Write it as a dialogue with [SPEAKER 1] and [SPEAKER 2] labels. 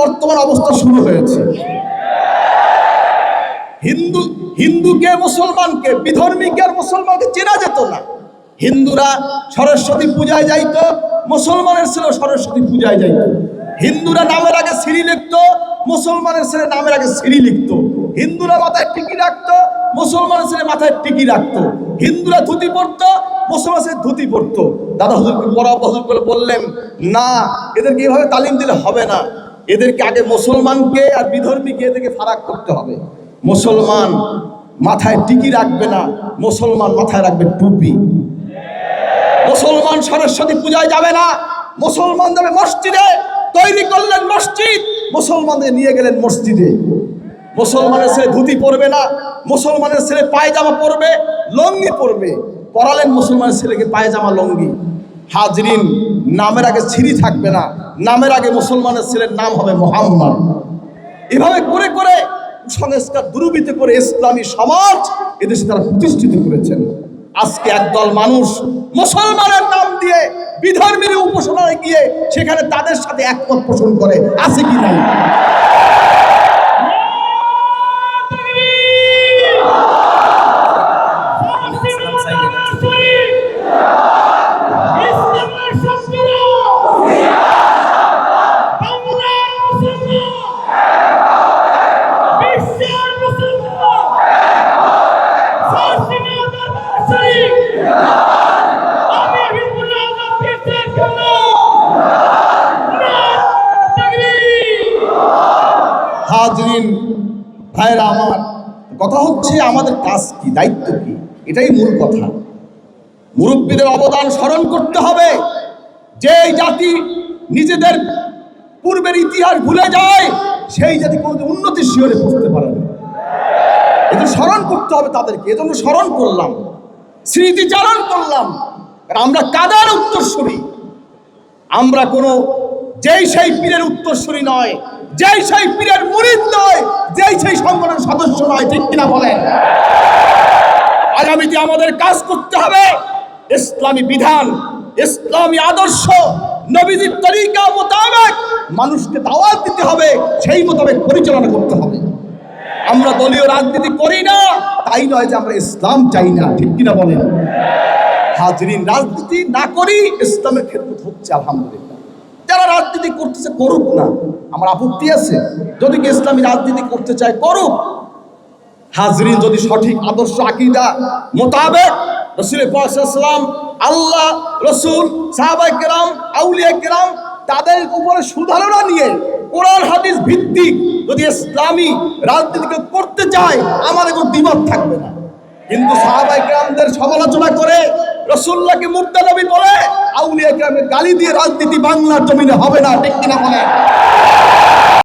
[SPEAKER 1] বর্তমান অবস্থা শুরু হয়েছে। হিন্দু, হিন্দুকে, মুসলমানকে, বিধর্মীকে আর মুসলমানকে চেনা যেত না। হিন্দুরা সরস্বতী পূজায় যাইতো, মুসলমানের ছেলে সরস্বতী পূজায় যাইত। হিন্দুরা নামের আগে সিঁড়ি লিখতো, মুসলমানের ছেলে নামের আগে সিঁড়ি লিখতো। হিন্দুরা মাথায় টিকি রাখত, মুসলমানের ছেলে মাথায় টিকি রাখতো। হিন্দুরা ধুতি পরতো মুসলমান ছেলে ধুতি পরতো। দাদা হুজুরকে বড় হুজুর বললেন, না, এদেরকে এভাবে তালিম দিলে হবে না। এদেরকে আগে মুসলমানকে আর বিধর্মীকে এদেরকে ফারাক করতে হবে। মুসলমান মাথায় টিকি রাখবে না, মুসলমান মাথায় রাখবে টুপি। মুসলমান সরস্বতী পূজায় যাবে না, মুসলমান যাবে মসজিদে, তৈরি করলেন মসজিদ, মুসলমানদের নিয়ে গেলেন মসজিদে। মুসলমানের ছেলে ধুতি পরবে না, মুসলমানের ছেলে পায়জামা পরবে, লঙ্গি পরবে। পরালেন মুসলমানের ছেলেকে পায়জামা, লঙ্গি। হাজরিন, নামের আগে ছিরি থাকবে না, নামের আগে মুসলমানের ছেলের নাম হবে মোহাম্মদ। এভাবে করে করে সংস্কার দুরুবিত করে ইসলামী সমাজ এদেশে তারা প্রতিষ্ঠিত করেছেন। আজকে একদল মানুষ মুসলমানের নাম দিয়ে বিধর্মীর উপাসনায় গিয়ে সেখানে তাদের সাথে একমত পোষণ করে, আছে কি নাই? ভাইরা আমার, কথা হচ্ছে আমাদের কাজ কি, দায়িত্ব কি? এটাই মূল কথা। মুরব্বীদের অবদান স্মরণ করতে হবে। যে জাতি নিজেদের পূর্বের ইতিহাস ভুলে যায়, সেই জাতি কোনো উন্নতির শিহরে পৌঁছতে পারে না। এটা স্মরণ করতে হবে তাদেরকে এজন্য স্মরণ করলাম। স্মৃতিচারণ করলাম। আমরা কাদার উত্তরসূরি? আমরা কোনো যেই সেই পীরের উত্তরসূরি নয়, যেই সেই পীরের মুরিদ নয়, যেই সেই সংগঠনের সদস্য নয়, ঠিক কিনা বলেন? আগামীতে আমাদের কাজ করতে হবে ইসলামী বিধান, ইসলামী আদর্শ, নবীজির তরিকা মোতাবেক মানুষকে দাওয়াত দিতে হবে, সেই মোতাবেক পরিচালনা করতে হবে। আমরা দলীয় রাজনীতি করি না, তাই নয় যে আমরা ইসলাম চাই না, ঠিক কিনা বলেন? হাজরিন, রাজনীতি না করি, ইসলামের ক্ষেত্রে হচ্ছে, আলহামদুলিল্লাহ। যারা রাজনীতি করতেছে, করুক না। আমার আপত্তি আছে, যদি কি ইসলামী রাজনীতি করতে চায়, করুক। হাজরিন, যদি সঠিক আদর্শ, আকিদা মোতাবেক রসুল আল্লাহ, রসুল সাহাবাই কেরাম, আউলিয়া কেরাম তাদের উপরে সুধারণা নিয়ে কোরআন, হাদিস ভিত্তিক যদি ইসলামী রাজনীতিকে করতে চায়, আমার কোনো দ্বিমত থাকবে না। কিন্তু সাহাবাই গ্রামদের সমালোচনা করে রসুল্লাহকে মুর্দা নবী বলে, আউলিয়া গ্রামে গালি দিয়ে রাজনীতি বাংলার জমিনে হবে না, ঠিক কিনা বলে